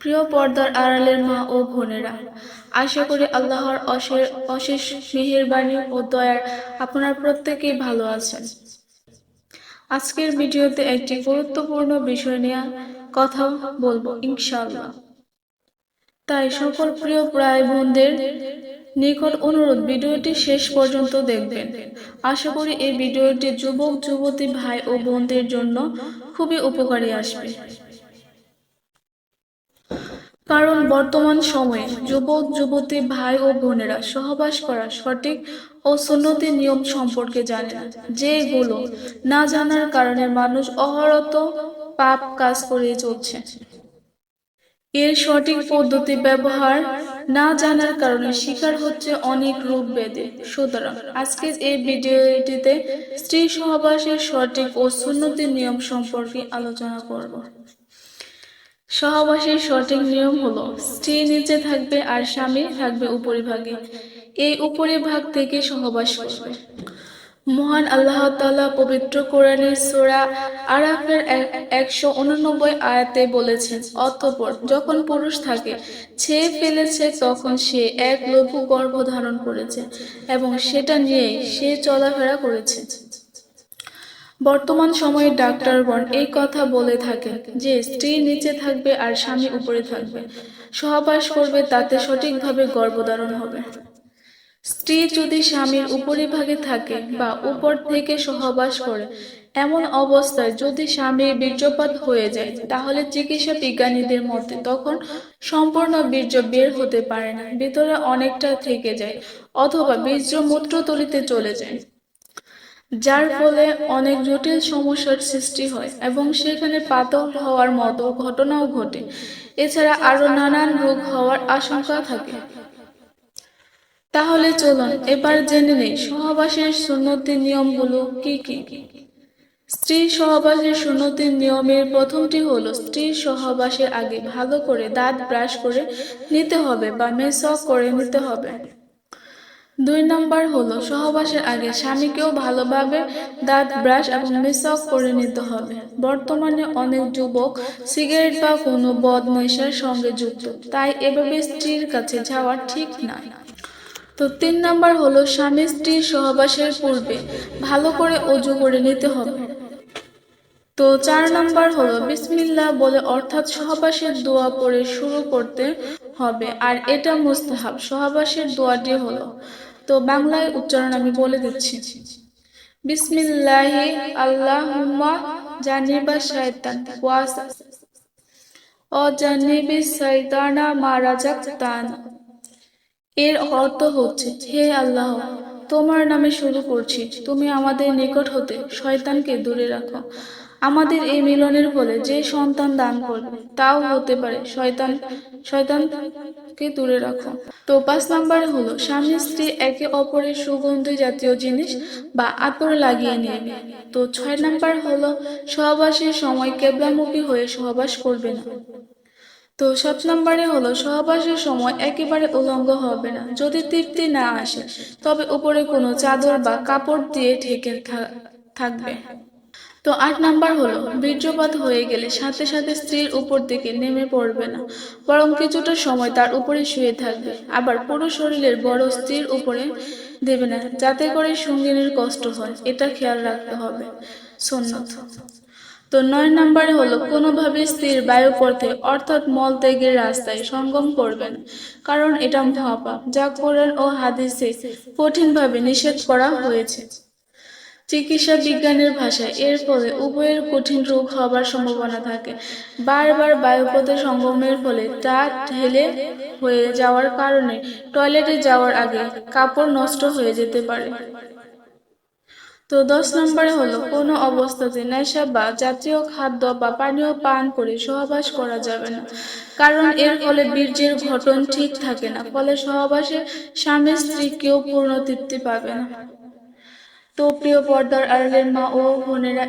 প্রিয় পর্দার আড়ালের মা ও বোনেরা, আশা করি আল্লাহর অশেষ অশেষ ও দয়ার আপনারা প্রত্যেকেই ভালো আছেন। আজকের ভিডিওতে একটি গুরুত্বপূর্ণ বিষয় নিয়ে কথা বলব ইনশাআল্লাহ। তাই সকল প্রিয় প্রায় বোনদের নিকট অনুরোধ, ভিডিওটি শেষ পর্যন্ত দেখবেন। আশা করি এই ভিডিওটি যুবক, যুবতী ভাই ও বোনদের জন্য খুবই উপকারী আসবে। কারণ বর্তমান সময়ে যুবক, যুবতী ভাই ও বোনেরা সহবাস করা সঠিক ও সুন্নতি নিয়ম সম্পর্কে জানে যেগুলো না জানার কারণে মানুষ অহরত পাপ কাজ করে চলছে। এর সঠিক পদ্ধতি ব্যবহার না জানার কারণে শিকার হচ্ছে অনেক রূপ বেদে সুতরাং আজকে এই ভিডিওটিতে স্ত্রী সহবাসের সঠিক ও সুন্নতি নিয়ম সম্পর্কে আলোচনা করব। সহবাসের সঠিক নিয়ম হলো, স্ত্রী নিচে থাকবে আর স্বামী থাকবে উপরিভাগে। এই উপরিভাগ থেকে সহবাস করবে। মহান আল্লাহ তাআলা পবিত্র কোরআনের সোরা আরাফের একশো উননব্বই আয়াতে বলেছেন, অতঃপর যখন পুরুষ থাকে ছেয়ে ফেলেছে তখন সে এক লঘু গর্ভ ধারণ করেছে এবং সেটা নিয়ে সে চলাফেরা করেছে। বর্তমান সময়ে ডাক্তারগণ এই কথা বলে থাকেন যে, স্ত্রী নিচে থাকবে আর স্বামী উপরে থাকবে। সহবাস করবে, তাতে সঠিকভাবে গর্ভধারণ হবে। স্ত্রী যদি স্বামীর উপরিভাগে থাকে বা উপর থেকে সহবাস করে, এমন অবস্থায় যদি স্বামীর বীর্যপাত হয়ে যায়, তাহলে চিকিৎসা বিজ্ঞানীদের মতে তখন সম্পূর্ণ বীর্য বের হতে পারে না, ভিতরে অনেকটা থেকে যায় অথবা বীর্য মূত্রতলিতে চলে যায়। যার ফলে অনেক জটিল সমস্যার সৃষ্টি হয় এবং সেখানে পাতল হওয়ার মতো ঘটনাও ঘটে। এছাড়া আরও নানান রোগ হওয়ার আশঙ্কা থাকে। তাহলে চলুন, এবার জেনে নেই সহবাসের সুন্নতির নিয়মগুলো কি কি? স্ত্রী সহবাসের সুন্নতির নিয়মের প্রথমটি হলো স্ত্রী সহবাসের আগে ভালো করে দাঁত ব্রাশ করে নিতে হবে বা মেসক করে নিতে হবে। দুই নম্বর হলো সহবাসের আগে স্বামীকেও ভালোভাবে দাঁত ব্রাশ এবং মেসক করে নিতে হবে। বর্তমানে অনেক যুবক সিগারেট বা কোনো বদ সঙ্গে যুক্ত, তাই এভাবে স্ত্রীর কাছে যাওয়া ঠিক না। তো তিন নাম্বার হলো স্বামী স্ত্রীর সহবাসের পূর্বে ভালো করে অজু করে নিতে হবে। তো চার নাম্বার হলো বিসমিল্লা বলে অর্থাৎ সহবাসের দোয়া পড়ে শুরু করতে হবে, আর এটা মুস্তাহাব। সহবাসের দোয়াটি হলো, তো বাংলায় উচ্চারণ আমি বলে দিচ্ছি। বিসমিল্লাহি আল্লাহুম্মা জানিবা শয়তান ওয়াস ও জানিবি শয়তানা মারাজাকতানা এর অর্থ হচ্ছে, হে আল্লাহ, তোমার নামে শুরু করছি। তুমি আমাদের নিকট হতে শয়তানকে দূরে রাখো। আমাদের এই মিলনের ফলে যে সন্তান দান করবে, তাও হতে পারে শয়তান, শয়তানকে দূরে রাখো। তো পাঁচ নাম্বারে হলো, স্বামী স্ত্রী একে অপরের সুগন্ধি জাতীয় জিনিস বা আতর লাগিয়ে নেবে তো ছয় নাম্বার হলো, সহবাসের সময় কেবলামুখী হয়ে সহবাস করবে না। তো সাত নম্বরে হলো, সহবাসের সময় একেবারে উলঙ্গ হবে না, যদি তৃপ্তি না আসে, তবে উপরে কোনো চাদর বা কাপড় দিয়ে ঢেকে থাকবে। তো আট নাম্বার হলো, বীর্যপাত হয়ে গেলে সাথে সাথে স্ত্রীর উপর দিকে নেমে পড়বে না, বরং কিছুটা সময় তার উপরে শুয়ে থাকবে। আবার পুরো শরীরের বড় স্ত্রীর উপরে দেবে না, যাতে করে সঙ্গিনীর কষ্ট হয়, এটা খেয়াল রাখতে হবে। সন্ন্যত। তো নয় নম্বরে হলো, কোনোভাবে স্থির বায়ুপথে অর্থাৎ মল ত্যাগের রাস্তায় সঙ্গম করবেন। কারণ এটা মহাপাপ, যা কোরআন ও হাদিসে কঠিনভাবে নিষেধ করা হয়েছে। চিকিৎসা বিজ্ঞানের ভাষায়, এর ফলে উভয়ের কঠিন রোগ হবার সম্ভাবনা থাকে। বারবার বায়ুপথে সঙ্গমের ফলে তা ঢেলে হয়ে যাওয়ার কারণে টয়লেটে যাওয়ার আগে কাপড় নষ্ট হয়ে যেতে পারে। তো দশ নম্বরে হলো, কোনো অবস্থাতে নেশা বা জাতীয় খাদ্য বা পানীয় পান করে সহবাস করা যাবে না। কারণ এর ফলে বীর্যের ঘটন ঠিক থাকে না, ফলে সহবাসে স্বামী স্ত্রী কেউ পূর্ণ তৃপ্তি পাবে না। তো প্রিয় পর্দার আড়ালের মা ও বোনেরা